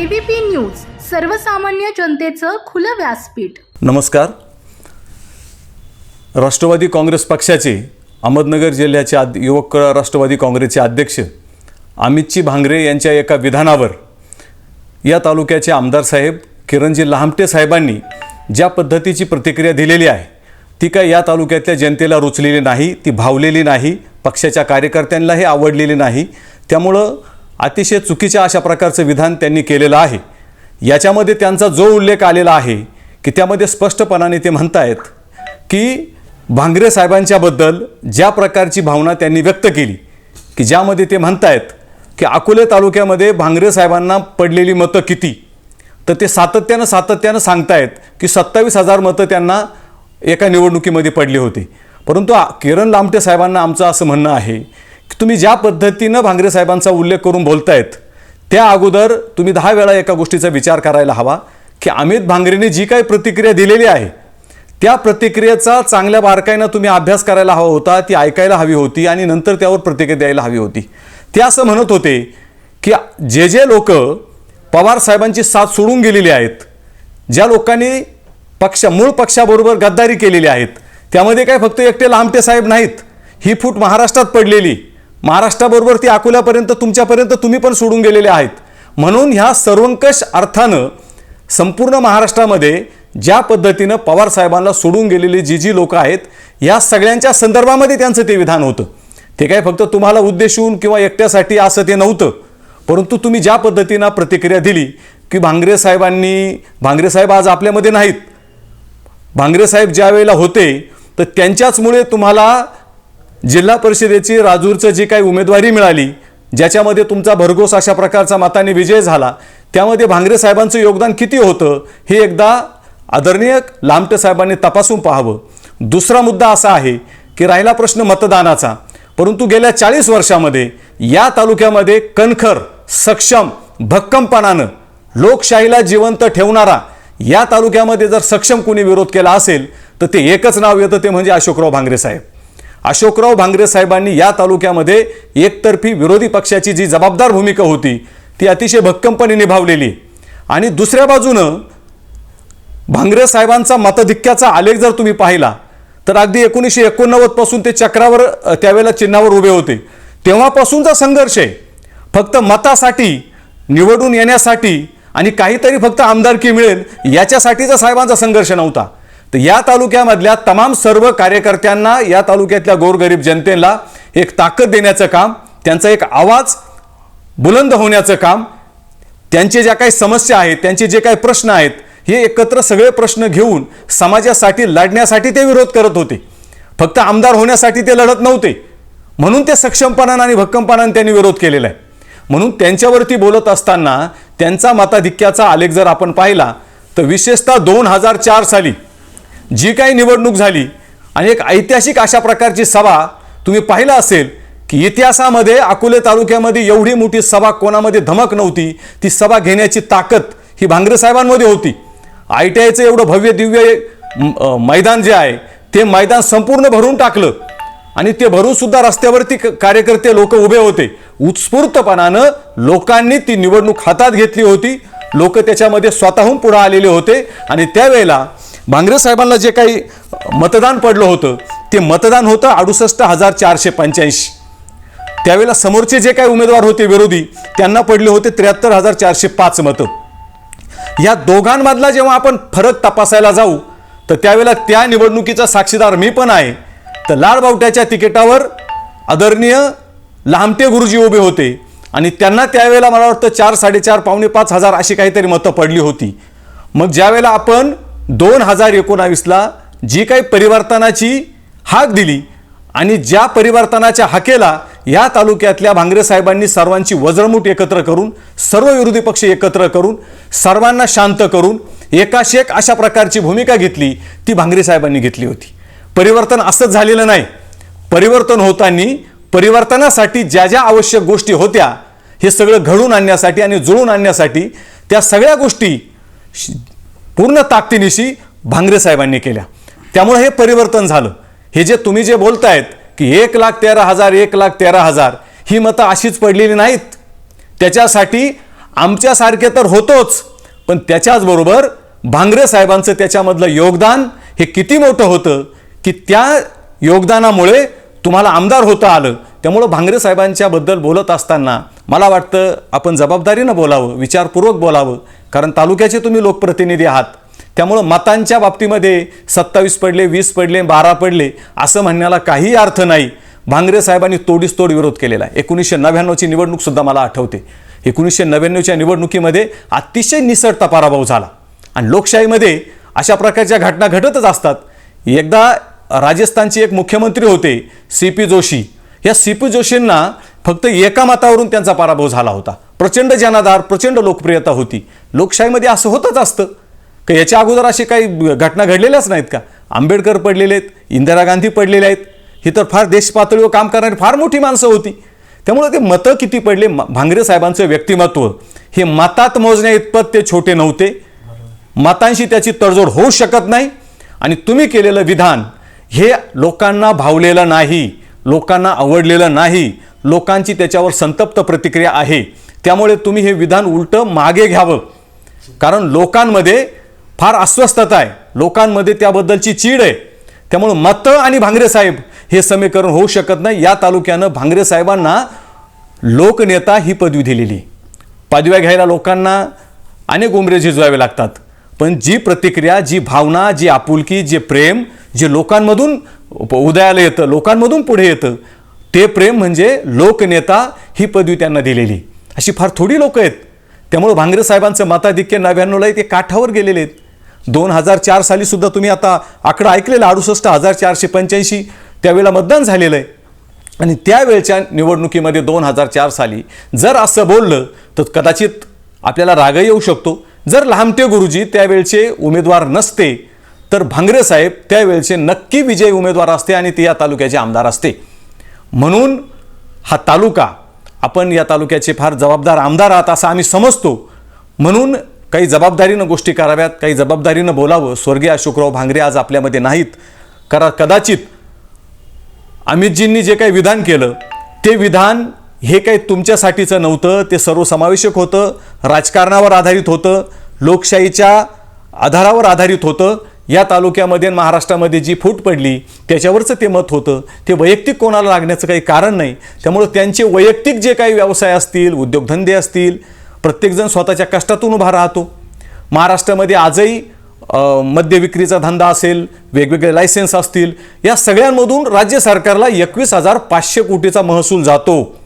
ABP news सर्वसामान्य जनतेचं खुलं व्यासपीठ. नमस्कार. राष्ट्रवादी काँग्रेस पक्षाचे अहमदनगर जिल्ह्याचे आद युवक राष्ट्रवादी काँग्रेसचे अध्यक्ष अमितजी भांगरे यांच्या एका विधानावर या तालुक्याचे आमदार साहेब किरणजी लहामटे साहेबांनी ज्या पद्धतीची प्रतिक्रिया दिलेली आहे ती काय या तालुक्यातल्या जनतेला रुचलेली नाही ती भावलेली नाही पक्षाच्या कार्यकर्त्यांनाही आवडलेली नाही त्यामुळं अतिशय चुकीच्या अशा प्रकारचं विधान त्यांनी केलेलं आहे. याच्यामध्ये त्यांचा जो उल्लेख आलेला आहे की त्यामध्ये स्पष्टपणाने ते म्हणतायत की भांगरे साहेबांच्याबद्दल ज्या प्रकारची भावना त्यांनी व्यक्त केली की ज्यामध्ये ते म्हणतायत की अकोले तालुक्यामध्ये भांगरे साहेबांना पडलेली मतं किती? तर ते सातत्यानं सातत्यानं सांगतायत की सत्तावीस हजार मतं त्यांना एका निवडणुकीमध्ये पडली होती. परंतु किरण लामटे साहेबांना आमचं असं म्हणणं आहे तुम्ही ज्या पद्धतीनं भांगरे साहेबांचा उल्लेख करून बोलतायत त्या अगोदर तुम्ही दहा वेळा एका गोष्टीचा विचार करायला हवा की अमित भांगरेने जी काही प्रतिक्रिया दिलेली आहे त्या प्रतिक्रियेचा चांगल्या बारकाईनं तुम्ही अभ्यास करायला हवा होता ती ऐकायला हवी होती आणि नंतर त्यावर प्रतिक्रिया द्यायला हवी होती. ते असं म्हणत होते की जे जे लोक पवार साहेबांची साथ सोडून गेलेली आहेत ज्या लोकांनी पक्ष मूळ पक्षाबरोबर गद्दारी केलेली आहेत त्यामध्ये काय फक्त एकटे लांबटे साहेब नाहीत ही फूट महाराष्ट्रात पडलेली. महाराष्ट्राबरोबर ती अकोल्यापर्यंत तुमच्यापर्यंत तुम्ही पण सोडून गेलेले आहेत. म्हणून ह्या सर्वंकष अर्थानं संपूर्ण महाराष्ट्रामध्ये ज्या पद्धतीनं पवार साहेबांना सोडून गेलेली जी जी लोकं आहेत या सगळ्यांच्या संदर्भामध्ये त्यांचं ते विधान होतं. ते काय फक्त तुम्हाला उद्देशून किंवा एकट्यासाठी असं ते नव्हतं. परंतु तुम्ही ज्या पद्धतीनं प्रतिक्रिया दिली की भांगरे साहेबांनी भांगरे साहेब आज आपल्यामध्ये नाहीत. भांगरे साहेब ज्या वेळेला होते तर त्यांच्याचमुळे तुम्हाला जिल्हा परिषदेची राजूरचं जी काही उमेदवारी मिळाली ज्याच्यामध्ये तुमचा भरघोस अशा प्रकारचा मताने विजय झाला त्यामध्ये भांगरे साहेबांचं योगदान किती होतं हे एकदा आदरणीय लामटे साहेबांनी तपासून पाहावं. दुसरा मुद्दा असा आहे की राहिला प्रश्न मतदानाचा परंतु गेल्या चाळीस वर्षामध्ये या तालुक्यामध्ये कणखर सक्षम भक्कमपणानं लोकशाहीला जिवंत ठेवणारा या तालुक्यामध्ये जर सक्षम कोणी विरोध केला असेल तर ते एकच नाव येतं ते म्हणजे अशोकराव भांगरे साहेब. अशोकराव भांगरे साहेबांनी या तालुक्यामध्ये एकतर्फी विरोधी पक्षाची जी जबाबदार भूमिका होती ती अतिशय भक्कमपणे निभावलेली. आणि दुसऱ्या बाजूनं भांगरे साहेबांचा मतधिक्याचा आलेख जर तुम्ही पाहिला तर अगदी एकोणीसशे एकोणनव्वदपासून ते चक्रावर त्यावेळेला चिन्हावर उभे होते. तेव्हापासूनचा संघर्ष आहे. फक्त मतासाठी निवडून येण्यासाठी आणि काहीतरी फक्त आमदारकी मिळेल याच्यासाठीचा साहेबांचा संघर्ष नव्हता. तर या तालुक्यामधल्या तमाम सर्व कार्यकर्त्यांना या तालुक्यातल्या गोरगरीब जनतेला एक ताकद देण्याचं काम त्यांचा एक आवाज बुलंद होण्याचं काम त्यांचे ज्या काही समस्या आहेत त्यांचे जे काही प्रश्न आहेत हे एकत्र सगळे प्रश्न घेऊन समाजासाठी लढण्यासाठी ते विरोध करत होते. फक्त आमदार होण्यासाठी ते लढत नव्हते. म्हणून ते सक्षमपणानं आणि भक्कमपणाने त्यांनी विरोध केलेला आहे. म्हणून त्यांच्यावरती बोलत असताना त्यांचा मताधिक्याचा आलेख जर आपण पाहिला तर विशेषतः दोन हजार चार साली जी काही निवडणूक झाली आणि एक ऐतिहासिक अशा प्रकारची सभा तुम्ही पाहिला असेल की इतिहासामध्ये अकोले तालुक्यामध्ये एवढी मोठी सभा कोणामध्ये धमक नव्हती ती सभा घेण्याची ताकद ही भांगरे साहेबांमध्ये होती. आय टी आयचं एवढं भव्य दिव्य मैदान जे आहे ते मैदान संपूर्ण भरून टाकलं. आणि ते भरून सुद्धा रस्त्यावरती कार्यकर्ते लोक उभे होते. उत्स्फूर्तपणानं लोकांनी ती निवडणूक हातात घेतली होती. लोक त्याच्यामध्ये स्वतःहून पुढे आलेले होते. आणि त्यावेळेला भांगरे साहेबांना जे काही मतदान पडलं होतं ते मतदान होतं अडुसष्ट हजार चारशे पंच्याऐंशी. त्यावेळेला समोरचे जे काही उमेदवार होते विरोधी त्यांना पडले होते त्र्याहत्तर हजार चारशे पाच मतं. या दोघांमधला जेव्हा आपण फरक तपासायला जाऊ तर त्यावेळेला त्या निवडणुकीचा साक्षीदार मी पण आहे. तर लाडबावट्याच्या तिकिटावर आदरणीय लांबते गुरुजी उभे होते आणि त्यांना त्यावेळेला मला वाटतं चार साडेचार पावणे पाच हजार अशी काहीतरी मतं पडली होती. मग ज्यावेळेला आपण दोन हजार एकोणावीसला जी काही परिवर्तनाची हाक दिली आणि ज्या परिवर्तनाच्या हाकेला या तालुक्यातल्या भांगरे साहेबांनी सर्वांची वज्रमूठ एकत्र करून सर्व विरोधी पक्ष एकत्र करून सर्वांना शांत करून एकाशेक अशा प्रकारची भूमिका घेतली ती भांगरे साहेबांनी घेतली होती. परिवर्तन असंच झालेलं नाही. परिवर्तन होताना परिवर्तनासाठी ज्या ज्या आवश्यक गोष्टी होत्या हे सगळं घडून आणण्यासाठी आणि जुळून आणण्यासाठी त्या सगळ्या गोष्टी पूर्ण ताकदीनिशी भांगरे साहेबांनी केल्या. त्यामुळे हे परिवर्तन झालं. हे जे तुम्ही जे बोलतायत की एक लाख तेरा हजार एक लाख तेरा हजार ही मतं अशीच पडलेली नाहीत. त्याच्यासाठी आमच्यासारखे तर होतोच पण त्याच्याचबरोबर भांगरे साहेबांचं त्याच्यामधलं योगदान हे किती मोठं होतं की त्या योगदानामुळे तुम्हाला आमदार होता आलं. त्यामुळं भांगरे साहेबांच्याबद्दल बोलत असताना मला वाटतं आपण जबाबदारीनं बोलावं विचारपूर्वक बोलावं कारण तालुक्याचे तुम्ही लोकप्रतिनिधी आहात. त्यामुळं मतांच्या बाबतीमध्ये सत्तावीस पडले वीस पडले बारा पडले असं म्हणण्याला काही अर्थ नाही. भांगरे साहेबांनी तोडीस तोड विरोध केलेला आहे. एकोणीसशे नव्याण्णवची निवडणूकसुद्धा मला आठवते. एकोणीसशे नव्याण्णवच्या निवडणुकीमध्ये अतिशय निसटता पराभव झाला. आणि लोकशाहीमध्ये अशा प्रकारच्या घटना घडतच असतात. एकदा राजस्थानचे एक मुख्यमंत्री होते सी पी जोशी. या सी पी जोशींना फक्त एका मतावरून त्यांचा पराभव झाला होता. प्रचंड जनाधार प्रचंड लोकप्रियता होती. लोकशाहीमध्ये असं होतच असतं. का याच्या अगोदर असे काही घटना घडलेल्याच नाहीत का? आंबेडकर पडलेले आहेत इंदिरा गांधी पडलेले आहेत. ही तर फार देशपातळीवर काम करणारी फार मोठी माणसं होती. त्यामुळे ते मतं किती पडले? भांगरे साहेबांचं व्यक्तिमत्व. हे मतात मोजण्या इतपत ते छोटे नव्हते. मतांशी त्याची तडजोड होऊ शकत नाही. आणि तुम्ही केलेलं विधान हे लोकांना भावलेलं नाही लोकांना आवडलेलं नाही. लोकांची त्याच्यावर संतप्त प्रतिक्रिया आहे. त्यामुळे तुम्ही हे विधान उलटं मागे घ्यावं. कारण लोकांमध्ये फार अस्वस्थता आहे. लोकांमध्ये त्याबद्दलची चीड आहे. त्यामुळं मतं आणि भांगरे साहेब हे समीकरण होऊ शकत नाही. या तालुक्यानं भांगरे साहेबांना लोकनेता ही पदवी दिलेली. पदव्या घ्यायला लोकांना अनेक उमरे झिजवावे लागतात. पण जी प्रतिक्रिया जी भावना जी आपुलकी जे प्रेम जे लोकांमधून उदयाला येतं लोकांमधून पुढे येतं ते प्रेम म्हणजे लोकनेता ही पदवी त्यांना दिलेली. अशी फार थोडी लोक आहेत. त्यामुळं भांगरे साहेबांचं मताधिक्य नव्याण्णवला आहे ते काठावर गेलेले आहेत. दोन हजार चार सालीसुद्धा तुम्ही आता आकडा ऐकलेला अडुसष्ट हजार चारशे पंच्याऐंशी त्यावेळेला मतदान झालेलं आहे. आणि त्यावेळच्या निवडणुकीमध्ये दोन हजार चार साली जर असं बोललं तर कदाचित आपल्याला रागही येऊ शकतो. जर लामटे गुरुजी त्यावेळचे उमेदवार नसते तर भांगरे साहेब त्यावेळचे नक्की विजयी उमेदवार असते आणि ते या तालुक्याचे आमदार असते. म्हणून हा तालुका आपण या तालुक्याचे फार जबाबदार आमदार आहात असं आम्ही समजतो. म्हणून काही जबाबदारीनं गोष्टी कराव्यात काही जबाबदारीनं बोलावं. स्वर्गीय अशोकराव भांगरे आज आपल्यामध्ये नाहीत. करा कदाचित अमितजींनी जे काही विधान केलं ते विधान हे काही तुमच्यासाठीचं नव्हतं ते सर्वसमावेशक होतं राजकारणावर आधारित होतं लोकशाहीच्या आधारावर आधारित होतं. या तालुक्यामध्ये महाराष्ट्रामध्ये जी फूट पडली त्याच्यावरचं ते मत होतं. ते वैयक्तिक कोणाला लागण्याचं काही कारण नाही. त्यामुळं त्यांचे वैयक्तिक जे काही व्यवसाय असतील उद्योगधंदे असतील प्रत्येकजण स्वतःच्या कष्टातून उभा राहतो. महाराष्ट्रामध्ये आजही मद्य विक्रीचा धंदा असेल वेगवेगळे लायसन्स असतील या सगळ्यांमधून राज्य सरकारला एकवीस हजार पाचशे कोटीचा महसूल जातो.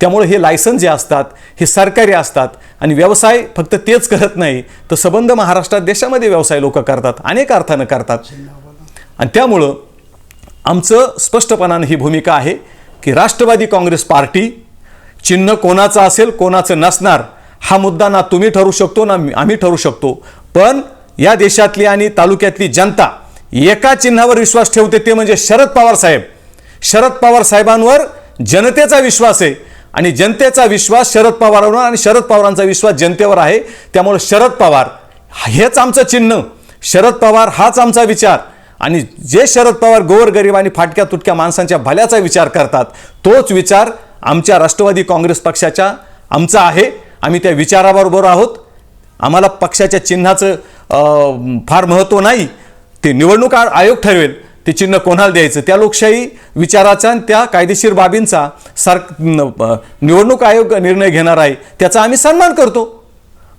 त्यामुळे हे लायसन्स जे असतात हे सरकारी असतात आणि व्यवसाय फक्त तेच करत नाही तर सबंध महाराष्ट्रात देशामध्ये व्यवसाय लोक करतात अनेक अर्थानं करतात. आणि त्यामुळं आमचं स्पष्टपणानं ही भूमिका आहे की राष्ट्रवादी काँग्रेस पार्टी चिन्ह कोणाचं असेल कोणाचं नसणार हा मुद्दा ना तुम्ही ठरू शकतो ना आम्ही ठरू शकतो. पण या देशातली आणि तालुक्यातली जनता एका चिन्हावर विश्वास ठेवते ते म्हणजे शरद पवार साहेब. शरद पवार साहेबांवर जनतेचा विश्वास आहे. आणि जनतेचा विश्वास शरद पवारांवर आणि शरद पवारांचा विश्वास जनतेवर आहे. त्यामुळे शरद पवार हेच आमचं चिन्ह. शरद पवार हाच आमचा विचार. आणि जे शरद पवार गोरगरीब आणि फाटक्या तुटक्या माणसांच्या भल्याचा विचार करतात तोच विचार आमच्या राष्ट्रवादी काँग्रेस पक्षाच्या आमचा आहे. आम्ही त्या विचाराबरोबर आहोत. आम्हाला पक्षाच्या चिन्हाचं फार महत्त्व नाही. ते निवडणूक आयोग ठरवेल. ते चिन्ह कोणाला द्यायचं? त्या लोकशाही विचाराचा आणि त्या कायदेशीर बाबींचा सर निवडणूक आयोग निर्णय घेणार आहे त्याचा आम्ही सन्मान करतो.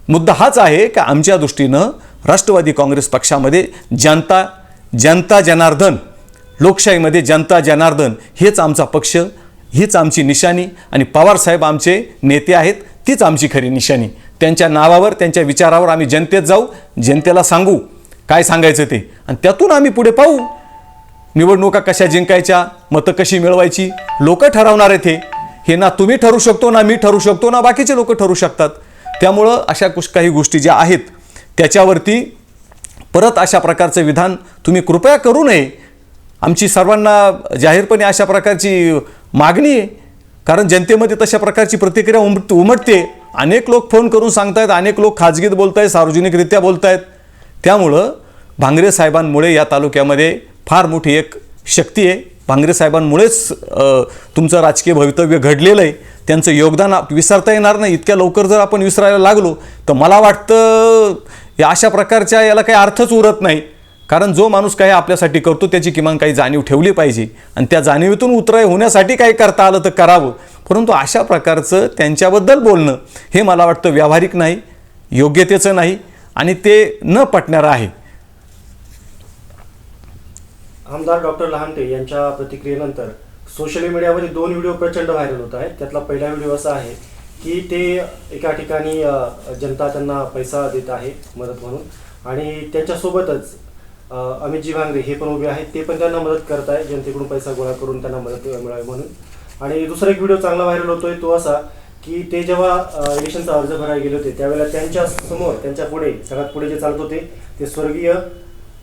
मुद्दा हाच आहे का आमच्या दृष्टीनं राष्ट्रवादी काँग्रेस पक्षामध्ये जनता जनता जनार्दन लोकशाहीमध्ये जनता जनार्दन हेच आमचा पक्ष हीच आमची निशाणी आणि पवारसाहेब आमचे नेते आहेत तीच आमची खरी निशाणी. त्यांच्या नावावर त्यांच्या विचारावर आम्ही जनतेत जाऊ जनतेला सांगू. काय सांगायचं ते? आणि त्यातून आम्ही पुढे पाहू. निवडणुका कशा जिंकायच्या मतं कशी मिळवायची लोक ठरवणार आहेत हे. हे ना तुम्ही ठरू शकतो ना मी ठरू शकतो ना बाकीचे लोक ठरू शकतात. त्यामुळं अशा कुश काही गोष्टी ज्या आहेत त्याच्यावरती परत अशा प्रकारचं विधान तुम्ही कृपया करू नये. आमची सर्वांना जाहीरपणे अशा प्रकारची मागणी आहे. कारण जनतेमध्ये तशा प्रकारची प्रतिक्रिया उमट उमटते. अनेक लोक फोन करून सांगतायत अनेक लोक खाजगीत बोलत आहेत सार्वजनिकरित्या बोलत आहेत त्यामुळं भांगरे साहेबांमुळे या तालुक्यामध्ये फार मोठी एक शक्ती आहे. भांगरे साहेबांमुळेच तुमचं राजकीय भवितव्य घडलेलं आहे. त्यांचं योगदान विसरता येणार नाही. इतक्या लवकर जर आपण विसरायला लागलो तर मला वाटतं या अशा प्रकारच्या याला काही अर्थच उरत नाही. कारण जो माणूस काही आपल्यासाठी करतो त्याची किमान काही जाणीव ठेवली पाहिजे. आणि त्या जाणीवेतून उतराय होण्यासाठी काही करता आलं तर करावं. परंतु अशा प्रकारचं त्यांच्याबद्दल बोलणं हे मला वाटतं व्यावहारिक नाही योग्यतेचं नाही. आणि ते न पटणारं आहे. आमदार डॉक्टर लहानटे यांच्या प्रतिक्रियेनंतर सोशल मीडियामध्ये दोन व्हिडिओ प्रचंड व्हायरल होत आहेत. त्यातला पहिला व्हिडिओ असा आहे की ते एका ठिकाणी जनता त्यांना पैसा देत आहे मदत म्हणून. आणि त्यांच्यासोबतच अमितजी भांगरे हे पण उभे आहेत. ते पण त्यांना मदत करत आहे जनतेकडून पैसा गोळा करून त्यांना मदत मिळावी म्हणून. आणि दुसरा एक व्हिडिओ चांगला व्हायरल होतोय तो असा की ते जेव्हा इलेक्शनचा अर्ज भरायला गेले होते त्यावेळेला त्यांच्यासमोर त्यांच्या पुढे सगळ्यात पुढे जे चालत होते ते स्वर्गीय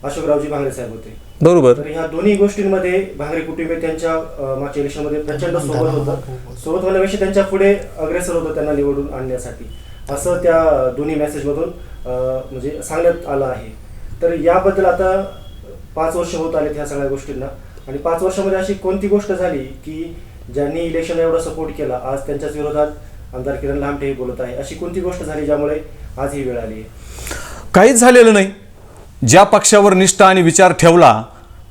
अशोकरावजी भांगरे साहेब होते. बरोबर. तर ह्या दोन्ही गोष्टींमध्ये भांगरे कुटुंबे त्यांच्या अं, मागच्या इलेक्शनमध्ये प्रचंड सोबत होतं. सोबत होण्यापेक्षा त्यांच्या पुढे अग्रेसर होतं त्यांना निवडून आणण्यासाठी. असं त्या दोन्ही मेसेजमधून अं, म्हणजे सांगण्यात आलं आहे. तर याबद्दल आता पाच वर्ष होत आलेत ह्या सगळ्या गोष्टींना. आणि पाच वर्षामध्ये अशी कोणती गोष्ट झाली की ज्यांनी इलेक्शनला एवढा सपोर्ट केला आज त्यांच्याच विरोधात आमदार किरण लामटे हे बोलत आहे. अशी कोणती गोष्ट झाली ज्यामुळे आज ही वेळ आली आहे? काहीच झालेलं नाही. ज्या पक्षावर निष्ठा आणि विचार ठेवला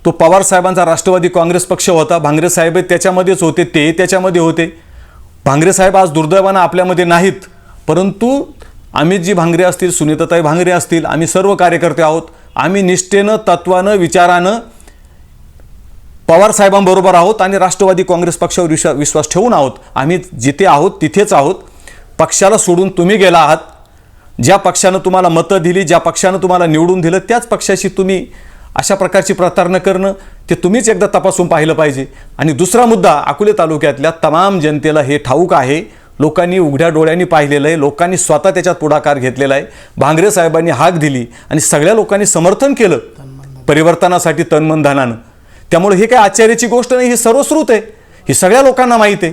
तो पवार साहेबांचा राष्ट्रवादी काँग्रेस पक्ष होता. भांगरे साहेब त्याच्यामध्येच होते ते त्याच्यामध्ये होते. भांगरे साहेब आज दुर्दैवानं आपल्यामध्ये नाहीत परंतु अमितजी भांगरे असतील सुनीताताई भांगरे असतील आम्ही सर्व कार्यकर्ते आहोत. आम्ही निष्ठेनं तत्वानं विचारानं पवार साहेबांबरोबर आहोत आणि राष्ट्रवादी काँग्रेस पक्षावर विश्वास ठेवून आहोत. आम्ही जिथे आहोत तिथेच आहोत. पक्षाला सोडून तुम्ही गेला आहात. ज्या पक्षानं तुम्हाला मतं दिली ज्या पक्षानं तुम्हाला निवडून दिलं त्याच पक्षाशी तुम्ही अशा प्रकारची प्रतारणा करणं ते तुम्हीच एकदा तपासून पाहिलं पाहिजे. आणि दुसरा मुद्दा अकोले तालुक्यातल्या तमाम जनतेला हे ठाऊक आहे लोकांनी उघड्या डोळ्यांनी पाहिलेलं आहे लोकांनी स्वतः त्याच्यात पुढाकार घेतलेला आहे. भांगरे साहेबांनी हाक दिली आणि सगळ्या लोकांनी समर्थन केलं परिवर्तनासाठी तन्मन धनानं. त्यामुळे हे काय आश्चर्याची गोष्ट नाही ही सर्वश्रुत आहे. ही सगळ्या लोकांना माहीत आहे.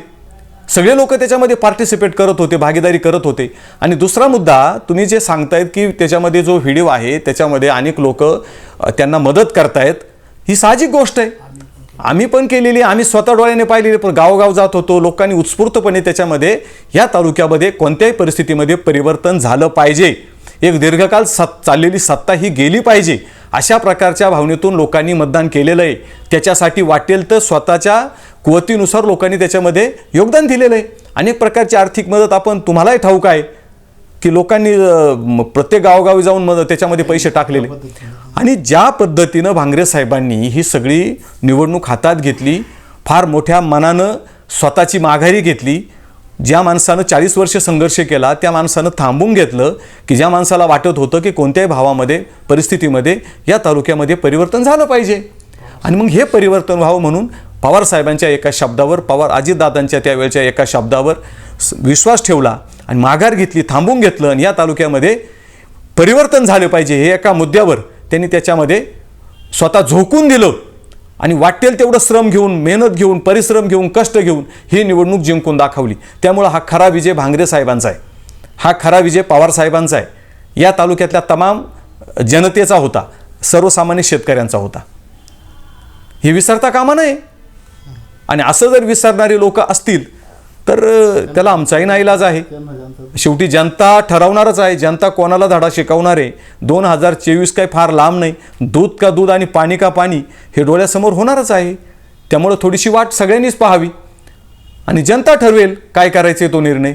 सगळे लोक त्याच्यामध्ये पार्टिसिपेट करत होते भागीदारी करत होते. आणि दुसरा मुद्दा तुम्ही जे सांगतायत की त्याच्यामध्ये जो व्हिडिओ आहे त्याच्यामध्ये अनेक लोक त्यांना मदत करतायत ही साहजिक गोष्ट आहे. आम्ही पण केलेली आम्ही स्वतः डोळ्याने पाहिलेली पण गावोगाव जात होतो लोकांनी उत्स्फूर्तपणे त्याच्यामध्ये या तालुक्यामध्ये कोणत्याही परिस्थितीमध्ये परिवर्तन झालं पाहिजे. एक दीर्घकाल सत चाललेली सत्ता ही गेली पाहिजे. अशा प्रकारच्या भावनेतून लोकांनी मतदान केलेलं आहे. त्याच्यासाठी वाटेल तर स्वतःच्या कुवतीनुसार लोकांनी त्याच्यामध्ये योगदान दिलेलं आहे. अनेक प्रकारची आर्थिक मदत आपण तुम्हालाही ठाऊक आहे की लोकांनी प्रत्येक गावोगावी जाऊन मदत त्याच्यामध्ये पैसे टाकलेले. आणि ज्या पद्धतीनं भांगरे साहेबांनी ही सगळी निवडणूक हातात घेतली फार मोठ्या मनानं स्वतःची माघारी घेतली ज्या माणसानं चाळीस वर्ष संघर्ष केला त्या माणसानं थांबून घेतलं की ज्या माणसाला वाटत होतं की कोणत्याही भावामध्ये परिस्थितीमध्ये या तालुक्यामध्ये परिवर्तन झालं पाहिजे. आणि मग हे परिवर्तन व्हावं म्हणून पवार साहेबांच्या एका शब्दावर पवार अजितदादांच्या त्यावेळच्या एका शब्दावर विश्वास ठेवला आणि माघार घेतली थांबून घेतलं आणि या तालुक्यामध्ये परिवर्तन झालं पाहिजे हे एका मुद्द्यावर त्यांनी त्याच्यामध्ये स्वतः झोकून दिलं. आणि वाटेल तेवढं श्रम घेऊन मेहनत घेऊन परिश्रम घेऊन कष्ट घेऊन ही निवडणूक जिंकून दाखवली. त्यामुळं हा खरा विजय भांगरे साहेबांचा आहे. हा खरा विजय पवार साहेबांचा आहे. या तालुक्यातल्या तमाम जनतेचा होता. सर्वसामान्य शेतकऱ्यांचा होता. हे विसरता कामा नये. आणि असं जर विसरणारी लोक असतील तर त्याला आमचाही नाईलाज आहे. शेवटी जनता ठरवणारच आहे. जनता कोणाला धडा शिकवणार आहे? दोन हजार चोवीस काय फार लांब नाही. दूध का दूध आणि पाणी का पाणी हे डोळ्यासमोर होणारच आहे. त्यामुळं थोडीशी वाट सगळ्यांनीच पाहावी. आणि जनता ठरवेल काय करायचे तो निर्णय.